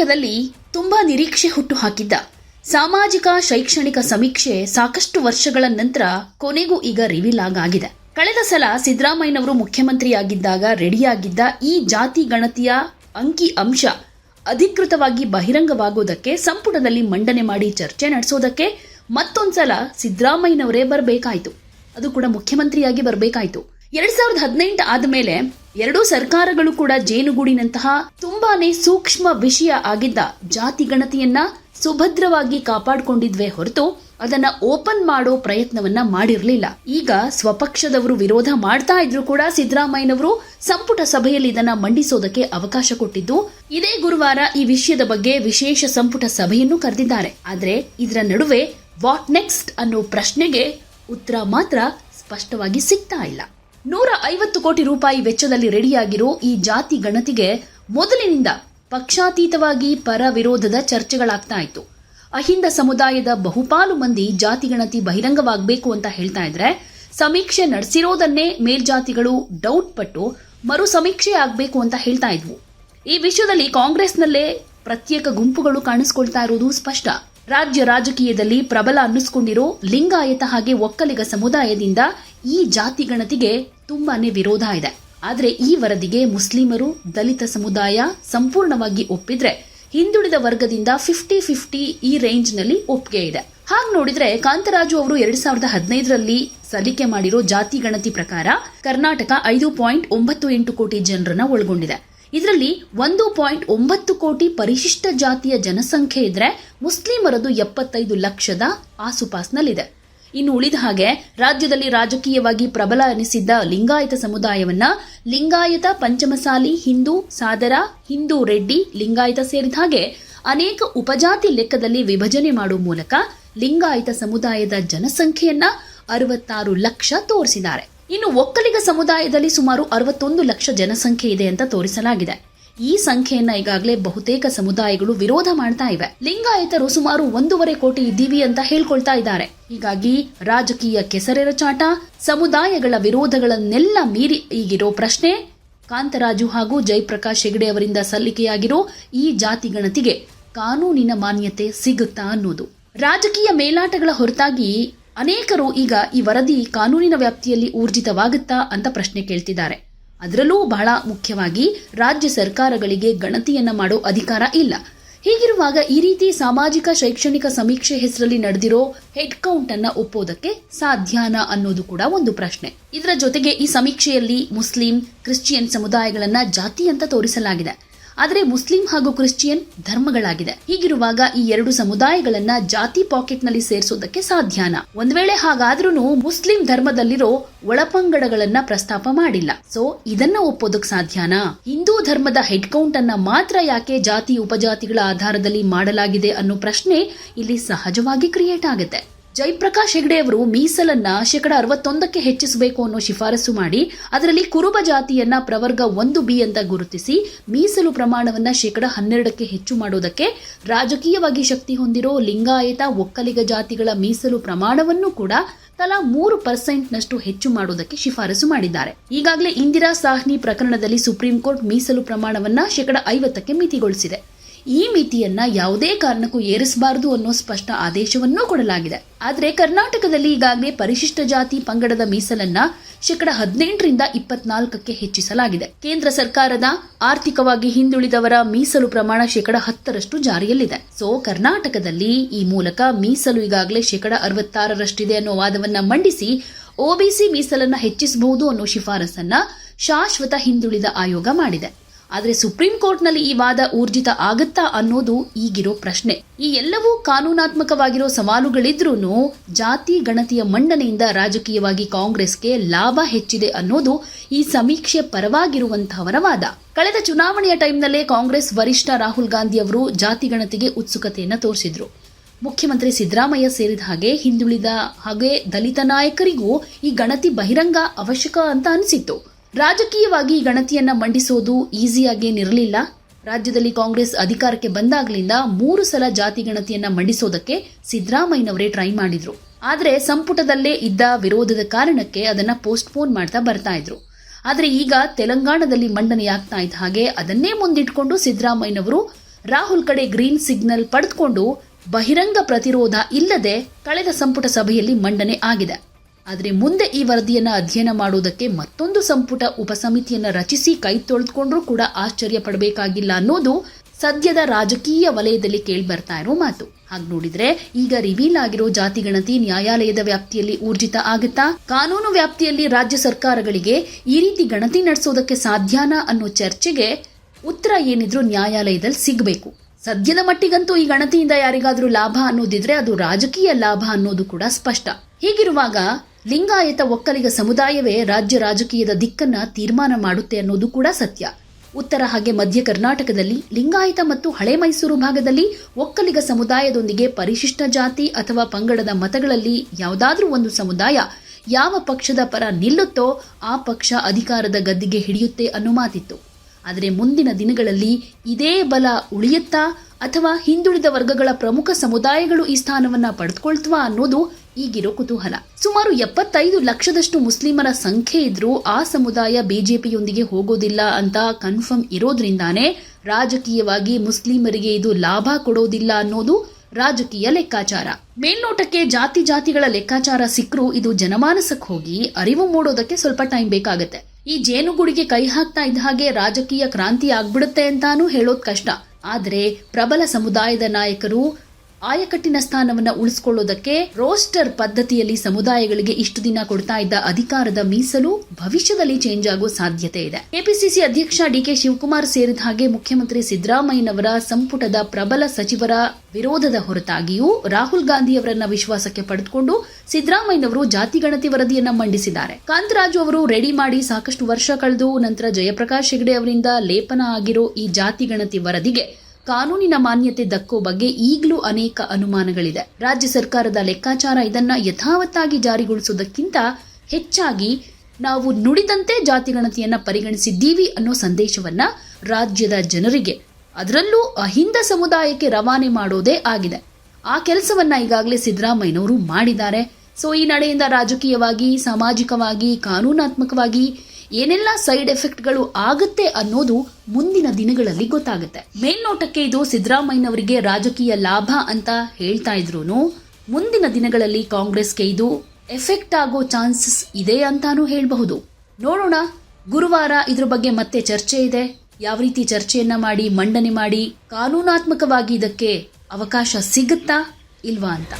ಕರ್ನಾಟಕದಲ್ಲಿ ತುಂಬಾ ನಿರೀಕ್ಷೆ ಹುಟ್ಟು ಹಾಕಿದ್ದ ಸಾಮಾಜಿಕ, ಶೈಕ್ಷಣಿಕ ಸಮೀಕ್ಷೆ ಸಾಕಷ್ಟು ವರ್ಷಗಳ ನಂತರ ಕೊನೆಗೂ ಈಗ ರಿವೀಲ್ ಆಗಿದೆ ಕಳೆದ ಸಲ ಸಿದ್ದರಾಮಯ್ಯನವರು ಮುಖ್ಯಮಂತ್ರಿಯಾಗಿದ್ದಾಗ ರೆಡಿಯಾಗಿದ್ದ ಈ ಜಾತಿ ಗಣತಿಯ ಅಂಕಿ ಅಂಶ ಅಧಿಕೃತವಾಗಿ ಬಹಿರಂಗವಾಗುವುದಕ್ಕೆ ಸಂಪುಟದಲ್ಲಿ ಮಂಡನೆ ಮಾಡಿ ಚರ್ಚೆ ನಡೆಸೋದಕ್ಕೆ ಮತ್ತೊಂದ್ಸಲ ಸಿದ್ದರಾಮಯ್ಯನವರೇ ಬರಬೇಕಾಯಿತು. ಅದು ಕೂಡ ಮುಖ್ಯಮಂತ್ರಿಯಾಗಿ ಬರಬೇಕಾಯಿತು. ಎರಡ್ ಸಾವಿರದ ಹದಿನೆಂಟು ಆದಮೇಲೆ ಎರಡೂ ಸರ್ಕಾರಗಳು ಕೂಡ ಜೇನುಗೂಡಿನಂತಹ ತುಂಬಾನೇ ಸೂಕ್ಷ್ಮ ವಿಷಯ ಆಗಿದ್ದ ಜಾತಿ ಗಣತಿಯನ್ನ ಸುಭದ್ರವಾಗಿ ಕಾಪಾಡಿಕೊಂಡಿದ್ವೆ ಹೊರತು ಅದನ್ನ ಓಪನ್ ಮಾಡೋ ಪ್ರಯತ್ನವನ್ನ ಮಾಡಿರಲಿಲ್ಲ. ಈಗ ಸ್ವಪಕ್ಷದವರು ವಿರೋಧ ಮಾಡ್ತಾ ಇದ್ರು ಕೂಡ ಸಿದ್ದರಾಮಯ್ಯನವರು ಸಂಪುಟ ಸಭೆಯಲ್ಲಿ ಇದನ್ನ ಮಂಡಿಸೋದಕ್ಕೆ ಅವಕಾಶ ಕೊಟ್ಟಿದ್ದು, ಇದೇ ಗುರುವಾರ ಈ ವಿಷಯದ ಬಗ್ಗೆ ವಿಶೇಷ ಸಂಪುಟ ಸಭೆಯನ್ನು ಕರೆದಿದ್ದಾರೆ. ಆದ್ರೆ ಇದರ ನಡುವೆ ವಾಟ್ ನೆಕ್ಸ್ಟ್ ಅನ್ನೋ ಪ್ರಶ್ನೆಗೆ ಉತ್ತರ ಮಾತ್ರ ಸ್ಪಷ್ಟವಾಗಿ ಸಿಗ್ತಾ ಇಲ್ಲ. ನೂರ ಐವತ್ತು ಕೋಟಿ ರೂಪಾಯಿ ವೆಚ್ಚದಲ್ಲಿ ರೆಡಿಯಾಗಿರೋ ಈ ಜಾತಿ ಗಣತಿಗೆ ಮೊದಲಿನಿಂದ ಪಕ್ಷಾತೀತವಾಗಿ ಪರ ವಿರೋಧದ ಚರ್ಚೆಗಳಾಗ್ತಾ ಇತ್ತು. ಅಹಿಂದ ಸಮುದಾಯದ ಬಹುಪಾಲು ಮಂದಿ ಜಾತಿ ಗಣತಿ ಬಹಿರಂಗವಾಗಬೇಕು ಅಂತ ಹೇಳ್ತಾ ಇದ್ರೆ, ಸಮೀಕ್ಷೆ ನಡೆಸಿರೋದನ್ನೇ ಮೇಲ್ಜಾತಿಗಳು ಡೌಟ್ ಪಟ್ಟು ಮರು ಸಮೀಕ್ಷೆ ಆಗಬೇಕು ಅಂತ ಹೇಳ್ತಾ ಇದ್ವು. ಈ ವಿಷಯದಲ್ಲಿ ಕಾಂಗ್ರೆಸ್ನಲ್ಲೇ ಪ್ರತ್ಯೇಕ ಗುಂಪುಗಳು ಕಾಣಿಸ್ಕೊಳ್ತಾ ಇರುವುದು ಸ್ಪಷ್ಟ. ರಾಜ್ಯ ರಾಜಕೀಯದಲ್ಲಿ ಪ್ರಬಲ ಅನ್ನಿಸ್ಕೊಂಡಿರೋ ಲಿಂಗಾಯತ ಹಾಗೆ ಒಕ್ಕಲಿಗ ಸಮುದಾಯದಿಂದ ಈ ಜಾತಿ ಗಣತಿಗೆ ತುಂಬಾನೇ ವಿರೋಧ ಇದೆ. ಆದರೆ ಈ ವರದಿಗೆ ಮುಸ್ಲಿಮರು, ದಲಿತ ಸಮುದಾಯ ಸಂಪೂರ್ಣವಾಗಿ ಒಪ್ಪಿದ್ರೆ ಹಿಂದುಳಿದ ವರ್ಗದಿಂದ ಫಿಫ್ಟಿ ಫಿಫ್ಟಿ ಈ ರೇಂಜ್ನಲ್ಲಿ ಒಪ್ಪಿಗೆ ಇದೆ. ಹಾಗೆ ನೋಡಿದ್ರೆ ಕಾಂತರಾಜು ಅವರು ಎರಡ್ ಸಾವಿರದ ಹದಿನೈದರಲ್ಲಿ ಸಲ್ಲಿಕೆ ಮಾಡಿರೋ ಜಾತಿ ಗಣತಿ ಪ್ರಕಾರ ಕರ್ನಾಟಕ ಐದು ಪಾಯಿಂಟ್ ಒಂಬತ್ತು ಎಂಟು ಕೋಟಿ ಜನರನ್ನ ಒಳಗೊಂಡಿದೆ. ಇದರಲ್ಲಿ ಒಂದು ಪಾಯಿಂಟ್ ಒಂಬತ್ತು ಕೋಟಿ ಪರಿಶಿಷ್ಟ ಜಾತಿಯ ಜನಸಂಖ್ಯೆ ಇದ್ರೆ ಮುಸ್ಲಿಮರದು ಎಪ್ಪತ್ತೈದು ಲಕ್ಷದ ಆಸುಪಾಸ್ನಲ್ಲಿದೆ. ಇನ್ನು ಉಳಿದ ಹಾಗೆ ರಾಜ್ಯದಲ್ಲಿ ರಾಜಕೀಯವಾಗಿ ಪ್ರಬಲ ಎನಿಸಿದ್ದ ಲಿಂಗಾಯತ ಸಮುದಾಯವನ್ನ ಲಿಂಗಾಯತ ಪಂಚಮಸಾಲಿ, ಹಿಂದೂ, ಸಾದರ, ಹಿಂದೂ ರೆಡ್ಡಿ, ಲಿಂಗಾಯತ ಸೇರಿದ ಹಾಗೆ ಅನೇಕ ಉಪಜಾತಿ ಲೆಕ್ಕದಲ್ಲಿ ವಿಭಜನೆ ಮಾಡುವ ಮೂಲಕ ಲಿಂಗಾಯತ ಸಮುದಾಯದ ಜನಸಂಖ್ಯೆಯನ್ನ ಅರವತ್ತಾರು ಲಕ್ಷ ತೋರಿಸಿದ್ದಾರೆ. ಇನ್ನು ಒಕ್ಕಲಿಗ ಸಮುದಾಯದಲ್ಲಿ ಸುಮಾರು ಅರವತ್ತೊಂದು ಲಕ್ಷ ಜನಸಂಖ್ಯೆ ಇದೆ ಅಂತ ತೋರಿಸಲಾಗಿದೆ. ಈ ಸಂಖ್ಯೆಯನ್ನ ಈಗಾಗಲೇ ಬಹುತೇಕ ಸಮುದಾಯಗಳು ವಿರೋಧ ಮಾಡ್ತಾ ಇವೆ. ಲಿಂಗಾಯತರು ಸುಮಾರು ಒಂದೂವರೆ ಕೋಟಿ ಇದ್ದೀವಿ ಅಂತ ಹೇಳ್ಕೊಳ್ತಾ ಇದ್ದಾರೆ. ಹೀಗಾಗಿ ರಾಜಕೀಯ ಕೆಸರೆರಚಾಟ ಸಮುದಾಯಗಳ ವಿರೋಧಗಳನ್ನೆಲ್ಲ ಮೀರಿ ಈಗಿರೋ ಪ್ರಶ್ನೆ, ಕಾಂತರಾಜು ಹಾಗೂ ಜಯಪ್ರಕಾಶ್ ಹೆಗಡೆ ಅವರಿಂದ ಸಲ್ಲಿಕೆಯಾಗಿರೋ ಈ ಜಾತಿ ಗಣತಿಗೆ ಕಾನೂನಿನ ಮಾನ್ಯತೆ ಸಿಗುತ್ತಾ ಅನ್ನೋದು. ರಾಜಕೀಯ ಮೇಲಾಟಗಳ ಹೊರತಾಗಿ ಅನೇಕರು ಈಗ ಈ ವರದಿ ಕಾನೂನಿನ ವ್ಯಾಪ್ತಿಯಲ್ಲಿ ಊರ್ಜಿತವಾಗುತ್ತಾ ಅಂತ ಪ್ರಶ್ನೆ ಕೇಳ್ತಿದ್ದಾರೆ. ಅದರಲ್ಲೂ ಬಹಳ ಮುಖ್ಯವಾಗಿ ರಾಜ್ಯ ಸರ್ಕಾರಗಳಿಗೆ ಗಣತಿಯನ್ನ ಮಾಡೋ ಅಧಿಕಾರ ಇಲ್ಲ. ಹೀಗಿರುವಾಗ ಈ ರೀತಿ ಸಾಮಾಜಿಕ ಶೈಕ್ಷಣಿಕ ಸಮೀಕ್ಷೆ ಹೆಸರಲ್ಲಿ ನಡೆದಿರೋ ಹೆಡ್ ಕೌಂಟ್ ಅನ್ನ ಒಪ್ಪೋದಕ್ಕೆ ಸಾಧ್ಯನಾ ಅನ್ನೋದು ಕೂಡ ಒಂದು ಪ್ರಶ್ನೆ. ಇದರ ಜೊತೆಗೆ ಈ ಸಮೀಕ್ಷೆಯಲ್ಲಿ ಮುಸ್ಲಿಂ, ಕ್ರಿಶ್ಚಿಯನ್ ಸಮುದಾಯಗಳನ್ನ ಜಾತಿ ಅಂತ ತೋರಿಸಲಾಗಿದೆ. ಆದರೆ ಮುಸ್ಲಿಂ ಹಾಗೂ ಕ್ರಿಶ್ಚಿಯನ್ ಧರ್ಮಗಳಾಗಿದೆ. ಹೀಗಿರುವಾಗ ಈ ಎರಡು ಸಮುದಾಯಗಳನ್ನ ಜಾತಿ ಪಾಕೆಟ್ನಲ್ಲಿ ಸೇರಿಸೋದಕ್ಕೆ ಸಾಧ್ಯನ? ಒಂದ್ ವೇಳೆ ಹಾಗಾದ್ರೂ ಮುಸ್ಲಿಂ ಧರ್ಮದಲ್ಲಿರೋ ಒಳಪಂಗಡಗಳನ್ನ ಪ್ರಸ್ತಾಪ ಮಾಡಿಲ್ಲ. ಸೊ, ಇದನ್ನ ಒಪ್ಪೋದಕ್ ಸಾಧ್ಯನಾ? ಹಿಂದೂ ಧರ್ಮದ ಹೆಡ್ ಕೌಂಟ್ ಅನ್ನ ಮಾತ್ರ ಯಾಕೆ ಜಾತಿ ಉಪಜಾತಿಗಳ ಆಧಾರದಲ್ಲಿ ಮಾಡಲಾಗಿದೆ ಅನ್ನೋ ಪ್ರಶ್ನೆ ಇಲ್ಲಿ ಸಹಜವಾಗಿ ಕ್ರಿಯೇಟ್ ಆಗುತ್ತೆ. ಜಯಪ್ರಕಾಶ್ ಹೆಗಡೆ ಅವರು ಮೀಸಲನ್ನ ಶೇಕಡ ಅರವತ್ತೊಂದಕ್ಕೆ ಹೆಚ್ಚಿಸಬೇಕು ಅನ್ನೋ ಶಿಫಾರಸು ಮಾಡಿ, ಅದರಲ್ಲಿ ಕುರುಬ ಜಾತಿಯನ್ನ ಪ್ರವರ್ಗ ಒಂದು ಬಿ ಅಂತ ಗುರುತಿಸಿ, ಮೀಸಲು ಪ್ರಮಾಣವನ್ನ ಶೇಕಡ ಹನ್ನೆರಡಕ್ಕೆ ಹೆಚ್ಚು ಮಾಡೋದಕ್ಕೆ ರಾಜಕೀಯವಾಗಿ ಶಕ್ತಿ ಹೊಂದಿರೋ ಲಿಂಗಾಯತ ಒಕ್ಕಲಿಗ ಜಾತಿಗಳ ಮೀಸಲು ಪ್ರಮಾಣವನ್ನು ಕೂಡ ತಲಾ ಮೂರು ಪರ್ಸೆಂಟ್ನಷ್ಟು ಹೆಚ್ಚು ಮಾಡೋದಕ್ಕೆ ಶಿಫಾರಸು ಮಾಡಿದ್ದಾರೆ. ಈಗಾಗಲೇ ಇಂದಿರಾ ಸಾಹ್ನಿ ಪ್ರಕರಣದಲ್ಲಿ ಸುಪ್ರೀಂ ಕೋರ್ಟ್ ಮೀಸಲು ಪ್ರಮಾಣವನ್ನ ಶೇಕಡ ಐವತ್ತಕ್ಕೆ ಮಿತಿಗೊಳಿಸಿದೆ. ಈ ಮಿತಿಯನ್ನು ಯಾವುದೇ ಕಾರಣಕ್ಕೂ ಏರಿಸಬಾರದು ಅನ್ನೋ ಸ್ಪಷ್ಟ ಆದೇಶವನ್ನೂ ಕೊಡಲಾಗಿದೆ. ಆದರೆ ಕರ್ನಾಟಕದಲ್ಲಿ ಈಗಾಗಲೇ ಪರಿಶಿಷ್ಟ ಜಾತಿ ಪಂಗಡದ ಮೀಸಲನ್ನ ಶೇಕಡ ಹದಿನೆಂಟರಿಂದ ಇಪ್ಪತ್ನಾಲ್ಕಕ್ಕೆ ಹೆಚ್ಚಿಸಲಾಗಿದೆ. ಕೇಂದ್ರ ಸರ್ಕಾರದ ಆರ್ಥಿಕವಾಗಿ ಹಿಂದುಳಿದವರ ಮೀಸಲು ಪ್ರಮಾಣ ಶೇಕಡ ಹತ್ತರಷ್ಟು ಜಾರಿಯಲ್ಲಿದೆ. ಸೊ ಕರ್ನಾಟಕದಲ್ಲಿ ಈ ಮೂಲಕ ಮೀಸಲು ಈಗಾಗಲೇ ಶೇಕಡ ಅರವತ್ತಾರರಷ್ಟಿದೆ ಅನ್ನೋ ವಾದವನ್ನ ಮಂಡಿಸಿ ಒಬಿಸಿ ಮೀಸಲನ್ನ ಹೆಚ್ಚಿಸಬಹುದು ಅನ್ನೋ ಶಿಫಾರಸನ್ನ ಶಾಶ್ವತ ಹಿಂದುಳಿದ ಆಯೋಗ ಮಾಡಿದೆ. ಆದರೆ ಸುಪ್ರೀಂ ಕೋರ್ಟ್ನಲ್ಲಿ ಈ ವಾದ ಊರ್ಜಿತ ಆಗುತ್ತಾ ಅನ್ನೋದು ಈಗಿರೋ ಪ್ರಶ್ನೆ. ಈ ಎಲ್ಲವೂ ಕಾನೂನಾತ್ಮಕವಾಗಿರೋ ಸವಾಲುಗಳಿದ್ರೂ ಜಾತಿ ಗಣತಿಯ ಮಂಡನೆಯಿಂದ ರಾಜಕೀಯವಾಗಿ ಕಾಂಗ್ರೆಸ್ಗೆ ಲಾಭ ಹೆಚ್ಚಿದೆ ಅನ್ನೋದು ಈ ಸಮೀಕ್ಷೆ ಪರವಾಗಿರುವಂತಹವರ ವಾದ. ಕಳೆದ ಚುನಾವಣೆಯ ಟೈಮ್ನಲ್ಲೇ ಕಾಂಗ್ರೆಸ್ ವರಿಷ್ಠ ರಾಹುಲ್ ಗಾಂಧಿ ಅವರು ಜಾತಿ ಗಣತಿಗೆ ಉತ್ಸುಕತೆಯನ್ನು ತೋರಿಸಿದ್ರು. ಮುಖ್ಯಮಂತ್ರಿ ಸಿದ್ದರಾಮಯ್ಯ ಸೇರಿದ ಹಾಗೆ ಹಿಂದುಳಿದ ಹಾಗೆ ದಲಿತ ನಾಯಕರಿಗೂ ಈ ಗಣತಿ ಬಹಿರಂಗ ಅವಶ್ಯಕ ಅಂತ ಅನಿಸಿತ್ತು. ರಾಜಕೀಯವಾಗಿ ಗಣತಿಯನ್ನ ಮಂಡಿಸೋದು ಈಸಿಯಾಗೇನಿರಲಿಲ್ಲ ರಾಜ್ಯದಲ್ಲಿ ಕಾಂಗ್ರೆಸ್ ಅಧಿಕಾರಕ್ಕೆ ಬಂದಾಗಲಿಂದ ಮೂರು ಸಲ ಜಾತಿ ಗಣತಿಯನ್ನ ಮಂಡಿಸೋದಕ್ಕೆ ಸಿದ್ದರಾಮಯ್ಯನವರೇ ಟ್ರೈ ಮಾಡಿದ್ರು. ಆದರೆ ಸಂಪುಟದಲ್ಲೇ ಇದ್ದ ವಿರೋಧದ ಕಾರಣಕ್ಕೆ ಅದನ್ನ ಪೋಸ್ಟ್ಪೋನ್ ಮಾಡ್ತಾ ಬರ್ತಾ ಇದ್ರು. ಆದರೆ ಈಗ ತೆಲಂಗಾಣದಲ್ಲಿ ಮಂಡನೆಯಾಗ್ತಾ ಇದ್ದ ಹಾಗೆ ಅದನ್ನೇ ಮುಂದಿಟ್ಕೊಂಡು ಸಿದ್ದರಾಮಯ್ಯನವರು ರಾಹುಲ್ ಕಡೆ ಗ್ರೀನ್ ಸಿಗ್ನಲ್ ಪಡೆದುಕೊಂಡು ಬಹಿರಂಗ ಪ್ರತಿರೋಧ ಇಲ್ಲದೆ ಕಳೆದ ಸಂಪುಟ ಸಭೆಯಲ್ಲಿ ಮಂಡನೆ ಆಗಿದೆ. ಆದರೆ ಮುಂದೆ ಈ ವರದಿಯನ್ನು ಅಧ್ಯಯನ ಮಾಡುವುದಕ್ಕೆ ಮತ್ತೊಂದು ಸಂಪುಟ ಉಪಸಮಿತಿಯನ್ನು ರಚಿಸಿ ಕೈ ತೊಳೆದುಕೊಂಡ್ರೂ ಕೂಡ ಆಶ್ಚರ್ಯ ಪಡಬೇಕಾಗಿಲ್ಲ ಅನ್ನೋದು ಸದ್ಯದ ರಾಜಕೀಯ ವಲಯದಲ್ಲಿ ಕೇಳಿಬರ್ತಾ ಇರೋ ಮಾತು. ಹಾಗೆ ನೋಡಿದ್ರೆ ಈಗ ರಿವೀಲ್ ಆಗಿರೋ ಜಾತಿ ಗಣತಿ ನ್ಯಾಯಾಲಯದ ವ್ಯಾಪ್ತಿಯಲ್ಲಿ ಊರ್ಜಿತ ಆಗುತ್ತಾ? ಕಾನೂನು ವ್ಯಾಪ್ತಿಯಲ್ಲಿ ರಾಜ್ಯ ಸರ್ಕಾರಗಳಿಗೆ ಈ ರೀತಿ ಗಣತಿ ನಡೆಸೋದಕ್ಕೆ ಸಾಧ್ಯನಾ ಅನ್ನೋ ಚರ್ಚೆಗೆ ಉತ್ತರ ಏನಿದ್ರು ನ್ಯಾಯಾಲಯದಲ್ಲಿ ಸಿಗಬೇಕು. ಸದ್ಯದ ಮಟ್ಟಿಗಂತೂ ಈ ಗಣತಿಯಿಂದ ಯಾರಿಗಾದರೂ ಲಾಭ ಅನ್ನೋದಿದ್ರೆ ಅದು ರಾಜಕೀಯ ಲಾಭ ಅನ್ನೋದು ಕೂಡ ಸ್ಪಷ್ಟ. ಹೀಗಿರುವಾಗ ಲಿಂಗಾಯತ ಒಕ್ಕಲಿಗ ಸಮುದಾಯವೇ ರಾಜ್ಯ ರಾಜಕೀಯದ ದಿಕ್ಕನ್ನ ತೀರ್ಮಾನ ಮಾಡುತ್ತೆ ಅನ್ನೋದು ಕೂಡ ಸತ್ಯ. ಉತ್ತರ ಹಾಗೆ ಮಧ್ಯ ಕರ್ನಾಟಕದಲ್ಲಿ ಲಿಂಗಾಯತ ಮತ್ತು ಹಳೆ ಮೈಸೂರು ಭಾಗದಲ್ಲಿ ಒಕ್ಕಲಿಗ ಸಮುದಾಯದೊಂದಿಗೆ ಪರಿಶಿಷ್ಟ ಜಾತಿ ಅಥವಾ ಪಂಗಡದ ಮತಗಳಲ್ಲಿ ಯಾವುದಾದ್ರೂ ಒಂದು ಸಮುದಾಯ ಯಾವ ಪಕ್ಷದ ಪರ ನಿಲ್ಲುತ್ತೋ ಆ ಪಕ್ಷ ಅಧಿಕಾರದ ಗದ್ದಿಗೆ ಹಿಡಿಯುತ್ತೆ ಅನ್ನೋ ಮಾತಿತ್ತು. ಆದರೆ ಮುಂದಿನ ದಿನಗಳಲ್ಲಿ ಇದೇ ಬಲ ಉಳಿಯುತ್ತಾ ಅಥವಾ ಹಿಂದುಳಿದ ವರ್ಗಗಳ ಪ್ರಮುಖ ಸಮುದಾಯಗಳು ಈ ಸ್ಥಾನವನ್ನ ಪಡೆದುಕೊಳ್ತವಾ ಅನ್ನೋದು ಈಗಿರೋ ಕುತೂಹಲ. ಸುಮಾರು ಎಪ್ಪತ್ತೈದು ಲಕ್ಷದಷ್ಟು ಮುಸ್ಲಿಮರ ಸಂಖ್ಯೆ ಇದ್ರೂ ಆ ಸಮುದಾಯ ಬಿಜೆಪಿಯೊಂದಿಗೆ ಹೋಗೋದಿಲ್ಲ ಅಂತ ಕನ್ಫರ್ಮ್ ಇರೋದ್ರಿಂದಾನೇ ರಾಜಕೀಯವಾಗಿ ಮುಸ್ಲಿಮರಿಗೆ ಇದು ಲಾಭ ಕೊಡೋದಿಲ್ಲ ಅನ್ನೋದು ರಾಜಕೀಯ ಲೆಕ್ಕಾಚಾರ. ಮೇಲ್ನೋಟಕ್ಕೆ ಜಾತಿ ಜಾತಿಗಳ ಲೆಕ್ಕಾಚಾರ ಸಿಕ್ಕರೂ ಇದು ಜನಮಾನಸಕ್ಕೆ ಹೋಗಿ ಅರಿವು ಮೂಡೋದಕ್ಕೆ ಸ್ವಲ್ಪ ಟೈಮ್ ಬೇಕಾಗತ್ತೆ. ಈ ಜೇನುಗೂಡಿಗೆ ಕೈ ಹಾಕ್ತಾ ಇದ್ದ ಹಾಗೆ ರಾಜಕೀಯ ಕ್ರಾಂತಿ ಆಗ್ಬಿಡುತ್ತೆ ಅಂತಾನೂ ಹೇಳೋದ್ ಕಷ್ಟ. ಆದರೆ ಪ್ರಬಲ ಸಮುದಾಯದ ನಾಯಕರು ಆಯಕಟ್ಟಿನ ಸ್ಥಾನವನ್ನ ಉಳಿಸ್ಕೊಳ್ಳೋದಕ್ಕೆ ರೋಸ್ಟರ್ ಪದ್ಧತಿಯಲ್ಲಿ ಸಮುದಾಯಗಳಿಗೆ ಇಷ್ಟು ದಿನ ಕೊಡ್ತಾ ಇದ್ದ ಅಧಿಕಾರದ ಮೀಸಲು ಭವಿಷ್ಯದಲ್ಲಿ ಚೇಂಜ್ ಆಗೋ ಸಾಧ್ಯತೆ ಇದೆ. ಕೆಪಿಸಿಸಿ ಅಧ್ಯಕ್ಷ ಡಿಕೆ ಶಿವಕುಮಾರ್ ಸೇರಿದ ಹಾಗೆ ಮುಖ್ಯಮಂತ್ರಿ ಸಿದ್ದರಾಮಯ್ಯನವರ ಸಂಪುಟದ ಪ್ರಬಲ ಸಚಿವರ ವಿರೋಧದ ಹೊರತಾಗಿಯೂ ರಾಹುಲ್ ಗಾಂಧಿಯವರನ್ನ ವಿಶ್ವಾಸಕ್ಕೆ ಪಡೆದುಕೊಂಡು ಸಿದ್ದರಾಮಯ್ಯನವರು ಜಾತಿ ಗಣತಿ ವರದಿಯನ್ನ ಮಂಡಿಸಿದ್ದಾರೆ. ಕಾಂತರಾಜು ಅವರು ರೆಡಿ ಮಾಡಿ ಸಾಕಷ್ಟು ವರ್ಷ ಕಳೆದು ನಂತರ ಜಯಪ್ರಕಾಶ್ ಹೆಗಡೆ ಅವರಿಂದ ಲೇಪನ ಆಗಿರೋ ಈ ಜಾತಿ ಗಣತಿ ವರದಿಗೆ ಕಾನೂನಿನ ಮಾನ್ಯತೆ ದಕ್ಕೋ ಬಗ್ಗೆ ಈಗಲೂ ಅನೇಕ ಅನುಮಾನಗಳಿದೆ. ರಾಜ್ಯ ಸರ್ಕಾರದ ಲೆಕ್ಕಾಚಾರ ಇದನ್ನ ಯಥಾವತ್ತಾಗಿ ಜಾರಿಗೊಳಿಸುವುದಕ್ಕಿಂತ ಹೆಚ್ಚಾಗಿ ನಾವು ನುಡಿದಂತೆ ಜಾತಿಗಣತಿಯನ್ನ ಪರಿಗಣಿಸಿದ್ದೀವಿ ಅನ್ನೋ ಸಂದೇಶವನ್ನ ರಾಜ್ಯದ ಜನರಿಗೆ, ಅದರಲ್ಲೂ ಅಹಿಂದ ಸಮುದಾಯಕ್ಕೆ ರವಾನೆ ಮಾಡೋದೇ ಆಗಿದೆ. ಆ ಕೆಲಸವನ್ನ ಈಗಾಗಲೇ ಸಿದ್ದರಾಮಯ್ಯನವರು ಮಾಡಿದ್ದಾರೆ. ಸೊ, ಈ ನಡೆಯಿಂದ ರಾಜಕೀಯವಾಗಿ, ಸಾಮಾಜಿಕವಾಗಿ, ಕಾನೂನಾತ್ಮಕವಾಗಿ ಏನೆಲ್ಲ ಸೈಡ್ ಎಫೆಕ್ಟ್ಗಳು ಆಗುತ್ತೆ ಅನ್ನೋದು ಮುಂದಿನ ದಿನಗಳಲ್ಲಿ ಗೊತ್ತಾಗುತ್ತೆ. ಮೇಲ್ನೋಟಕ್ಕೆ ಇದು ಸಿದ್ದರಾಮಯ್ಯನವರಿಗೆ ರಾಜಕೀಯ ಲಾಭ ಅಂತ ಹೇಳ್ತಾ ಇದ್ರು ಮುಂದಿನ ದಿನಗಳಲ್ಲಿ ಕಾಂಗ್ರೆಸ್ಗೆ ಇದು ಎಫೆಕ್ಟ್ ಆಗೋ ಚಾನ್ಸಸ್ ಇದೆ ಅಂತಾನೂ ಹೇಳಬಹುದು. ನೋಡೋಣ, ಗುರುವಾರ ಇದ್ರ ಬಗ್ಗೆ ಮತ್ತೆ ಚರ್ಚೆ ಇದೆ. ಯಾವ ರೀತಿ ಚರ್ಚೆಯನ್ನ ಮಾಡಿ, ಮಂಡನೆ ಮಾಡಿ, ಕಾನೂನಾತ್ಮಕವಾಗಿ ಇದಕ್ಕೆ ಅವಕಾಶ ಸಿಗುತ್ತಾ ಇಲ್ವಾ ಅಂತ.